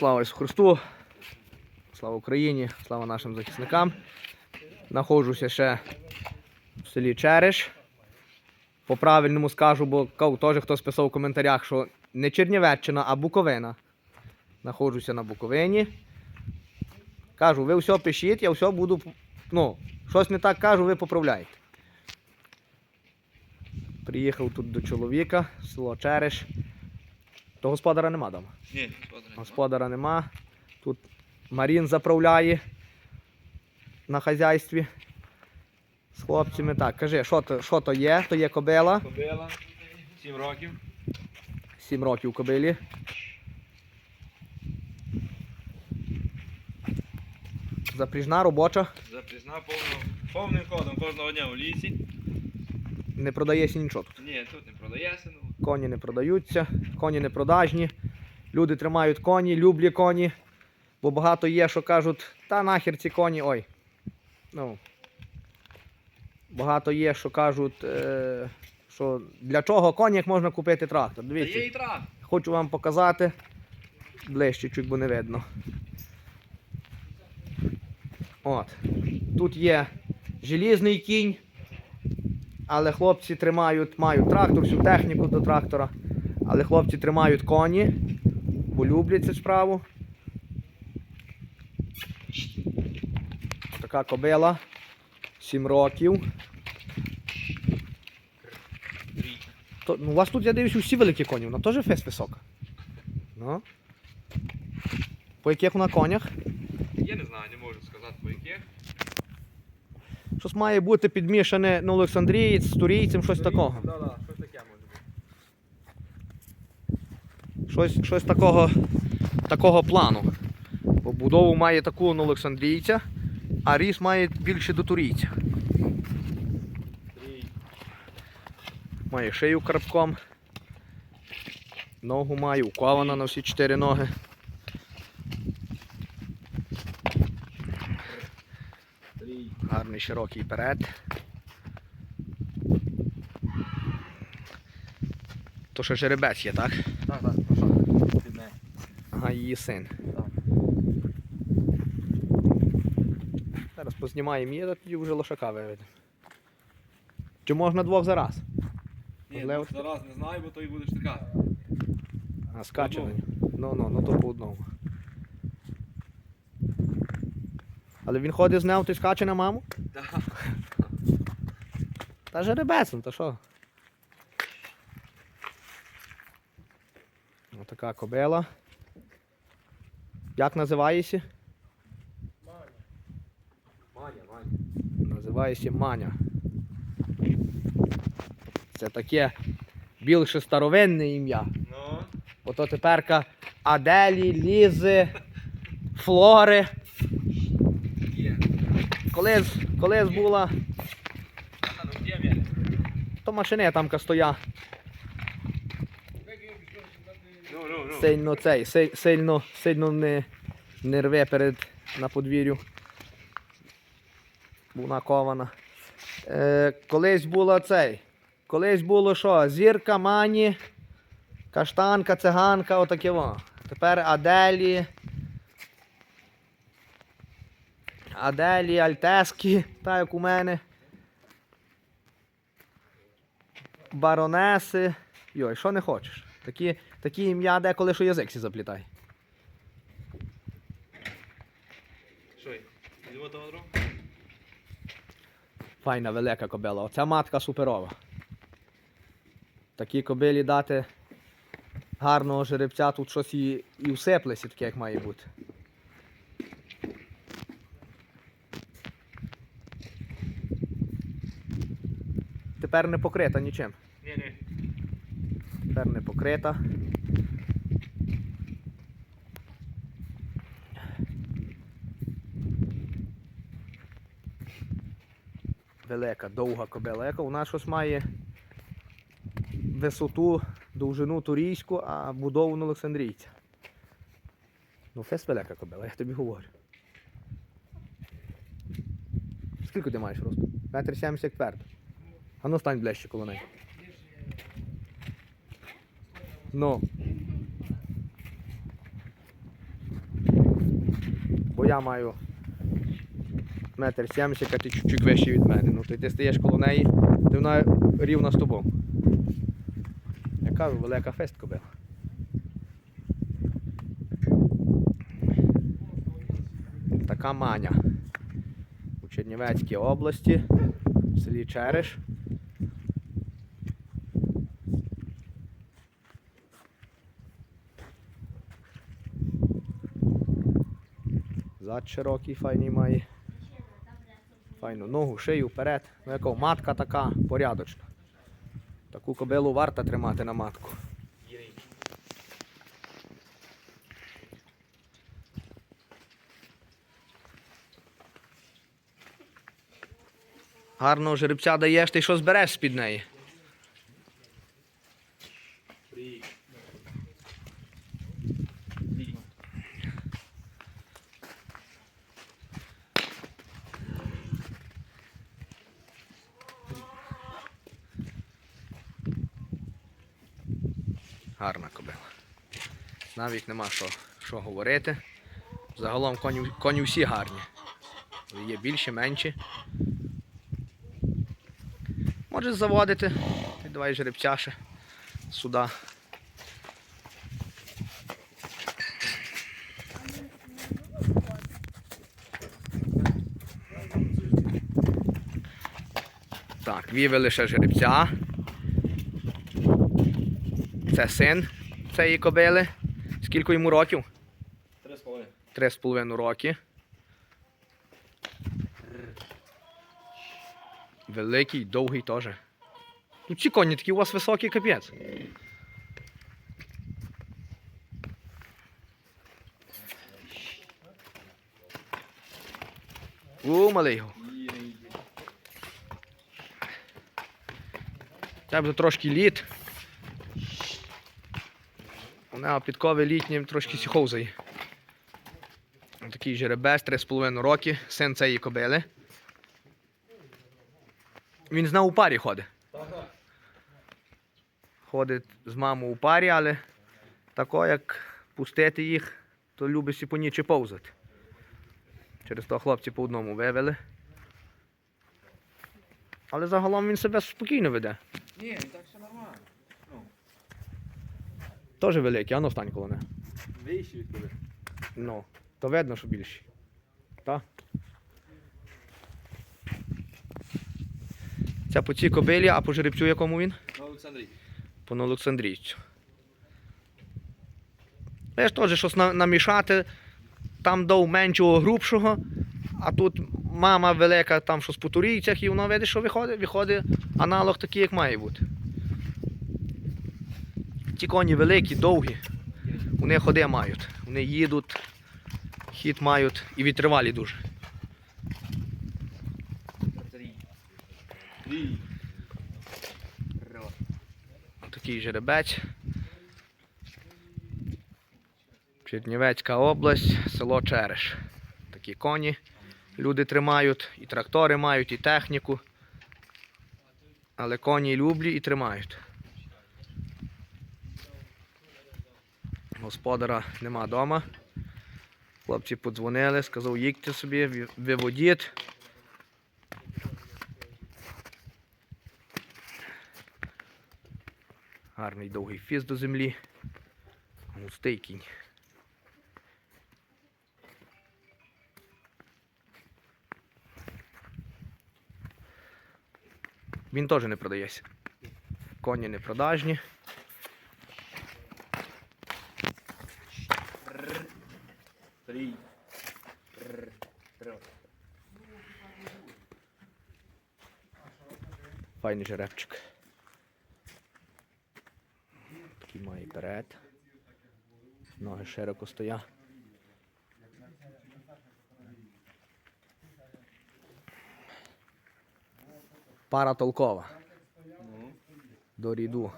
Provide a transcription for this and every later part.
Слава Ісусу Христу! Слава Україні! Слава нашим захисникам! Находжуся ще в селі Череш. По правильному скажу, бо теж хтось писав в коментарях, що не Чернівеччина, а Буковина. Находжуся на Буковині. Кажу, ви все пишіть, я все буду. Ну, щось не так кажу, ви поправляєте. Приїхав тут до чоловіка, село Череш. То господара нема дома. Ні, смотри. Господара нема. Тут Марін заправляє на хазяйстві з хлопцями. Так, кажи, що то, що то є? То є кобила. Кобила, 7 років. 7 років кобилі. Запріжна робоча, Запрізна повним, повним ходом кожного дня у лісі. не продається нічого тут. Ні, тут не продається. Коні не продаються, коні не продажні. Люди тримають коні, люблять коні. Бо багато є, що кажуть, та нахер ці коні, ой. Ну, багато є, що кажуть, е, що для чого коні, як можна купити трактор. Та є Дивіться, і трак. хочу вам показати. Ближче, чуть бо не видно. От. Тут є желізний кінь, але хлопці тримають, мають трактор, всю техніку до трактора. Але хлопці тримають коні, бо люблять цю справу. Така кобила. 7 років. То, ну, у вас тут, я дивлюсь, усі великі коні, вона теж фест висока. Ну. По яких вона конях? Я не знаю, не можу сказати по яких. Щось має бути підмішане на Олександрієць з турійцем, щось такого. Так, так, щось. Щось, такого, такого плану. Бо будову має таку на Олександрійця, а ріс має більше до турійця. Має шию карпком. Ногу має, укована на всі чотири ноги. Трій. Гарний широкий перед. То ще жеребець є, так? Так, так, прошу. Підне. Ага, її син. Так. Зараз познімаємо її, а тоді вже лошака виведемо. Чи можна двох за раз? Ні, Можливо. зараз не знаю, бо то і будеш така. А скачаний. одному. Ну, ну, ну то по одному. Але він ходить з нею, ти скаче на маму? Так. Та жеребець, ну то що? Отака кобила. Як називаєшся? Маня, Маня. Називається Маня. Це таке більше старовинне ім'я. Ну, Ото теперка Аделі, Лізи, Флори. Колись, колись була, то машини там стоя. Сильно цей, сильно, сильно не, не рве перед на подвір'ю. Вона кована. Е, колись було цей. Колись було що? Зірка, мані, каштанка, циганка, отаке во. Тепер Аделі. Аделі, Альтески, так як у мене. Баронеси. Йой, що не хочеш? Такі, такі ім'я деколи, що язик сі заплітай. Що? Йдемо? Файна велика кобила. Оця матка суперова. Такі кобилі дати гарного жеребця, тут щось і, і всиплеся, таке як має бути. Тепер не покрита нічим. Ні, ні. Тепер не покрита. Велика, довга кобила. Яка вона щось має висоту, довжину турійську, а будову на Олександрійця. Ну, фест велика кобила, я тобі говорю. Скільки ти маєш росту? Метр сімдесят твердо. А ну стань ближче коло неї. Ну. я маю метр сімдесят, а ти чуть-чуть вищий від мене. Ну то ти стаєш коло неї, ти вона рівна з тобою. Я кажу, велика фестка була. Така маня. У Чернівецькій області, в селі Череш. Зад широкий, файний має. Файну ногу, шию вперед. Ну яка матка така порядочна. Таку кобилу варто тримати на матку. Гарного жеребця даєш, ти що збереш з-під неї? Три. Три. Гарна кобила. Навіть нема що, що говорити. Загалом коні, коні всі гарні. Є більші, менші. Можеш заводити. Ти давай жеребця ще сюди. Так, вівели ще жеребця. Це син цієї кобили. Скільки йому років? Три з половиною. Три з половиною роки. Великий, довгий теж. Ну ці коні такі у вас високий капець. У, малий його. Це буде трошки літ. Нього підкови літні трошки сіховзає. Такий жеребець, 3,5 роки, син цієї кобили. Він з у парі ходить. Ходить з мамою у парі, але тако, як пустити їх, то любить сі по нічі повзати. Через то хлопці по одному вивели. Але загалом він себе спокійно веде. Ні, так все нормально. Теж великий, а ну встань коло не. Вище від коли. Ну, то видно, що більші. Так? Це по цій кобилі, а по жеребцю якому він? На Олександрій. По Олександрійцю. Я ж теж щось намішати, там дав меншого грубшого, а тут мама велика, там щось по турійцях, і воно видиш, що виходить, виходить аналог такий, як має бути. Ті коні великі, довгі, вони ходи мають. Вони їдуть, хід мають і витривалі дуже. Такий жеребець. Чернівецька область, село Череш. Такі коні люди тримають, і трактори мають, і техніку. Але коні люблять і тримають. Господара нема вдома. Хлопці подзвонили, сказав, їдьте собі, виводіть. Гарний довгий фіз до землі. Густий кінь. Він теж не продається. Коні не продажні. Три. Раз. Файний жеребчик. Такий має перед. Ноги широко стоять. Пара толкова. До ріду.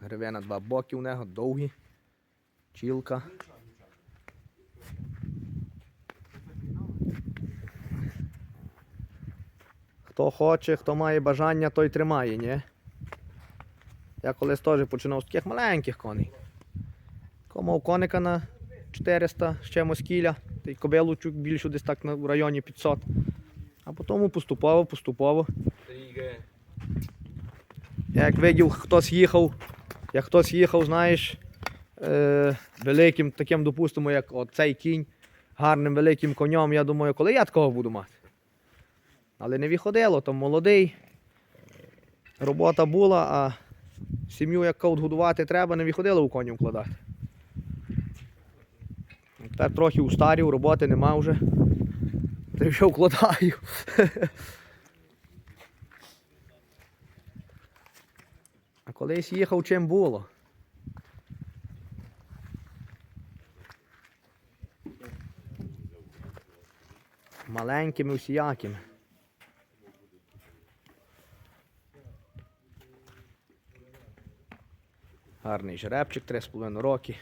Гривена два боки у нього, довгі. Чілка. Хто хоче, хто має бажання, той тримає, ні? Я колись теж починав з таких маленьких коней. Комов коника на 400 з чимось кіля. Та й кобилу чуть більше десь так в районі 500. А потім поступово, поступово. Я як видів, хтось їхав, як хтось їхав, знаєш, е, великим таким, допустимо, як от цей кінь, гарним великим конем, я думаю, коли я такого буду мати. Але не виходило, там молодий. Робота була, а сім'ю як каут годувати треба, не виходило у коні вкладати. Тепер трохи устарів, роботи нема вже. Та вже вкладаю. А колись їхав чим було. Маленькими усіякими. Гарний жеребчик, 3,5 роки.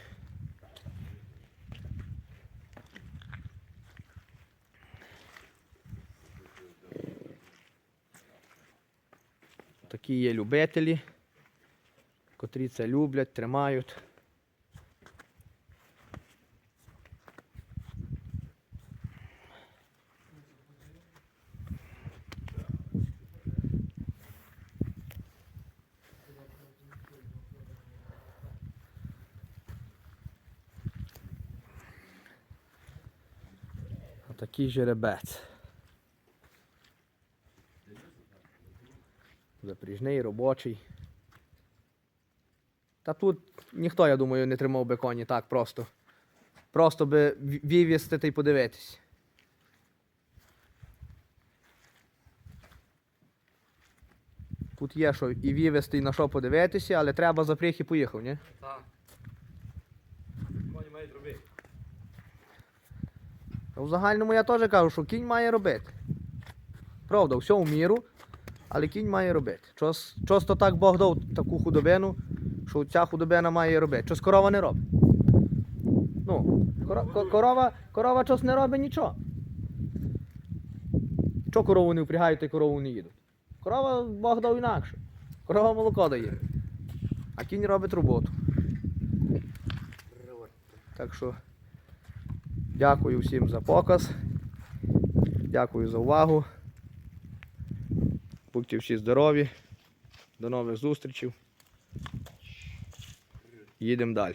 Такі є любителі котрі це люблять, тримають. Отакий жеребець. Запріжний, робочий. Та тут ніхто, я думаю, не тримав би коні так просто. Просто би ві- вивізти та й подивитись. Тут є що і вивезти, і на що подивитися, але треба запріг і поїхав, ні? Так. Коні мають робити. В загальному я теж кажу, що кінь має робити. Правда, все в міру, але кінь має робити. Чос, часто так Бог дав таку худобину, що ця худобина має робити. Щось корова не робить. Ну, коро- корова, корова щось не робить нічого. Чого корову не впрягають, й корову не їдуть? Корова Бог дав інакше. Корова молоко дає. А кінь робить роботу. Так що дякую всім за показ. Дякую за увагу. Будьте всі здорові. До нових зустрічей. Їдемо далі.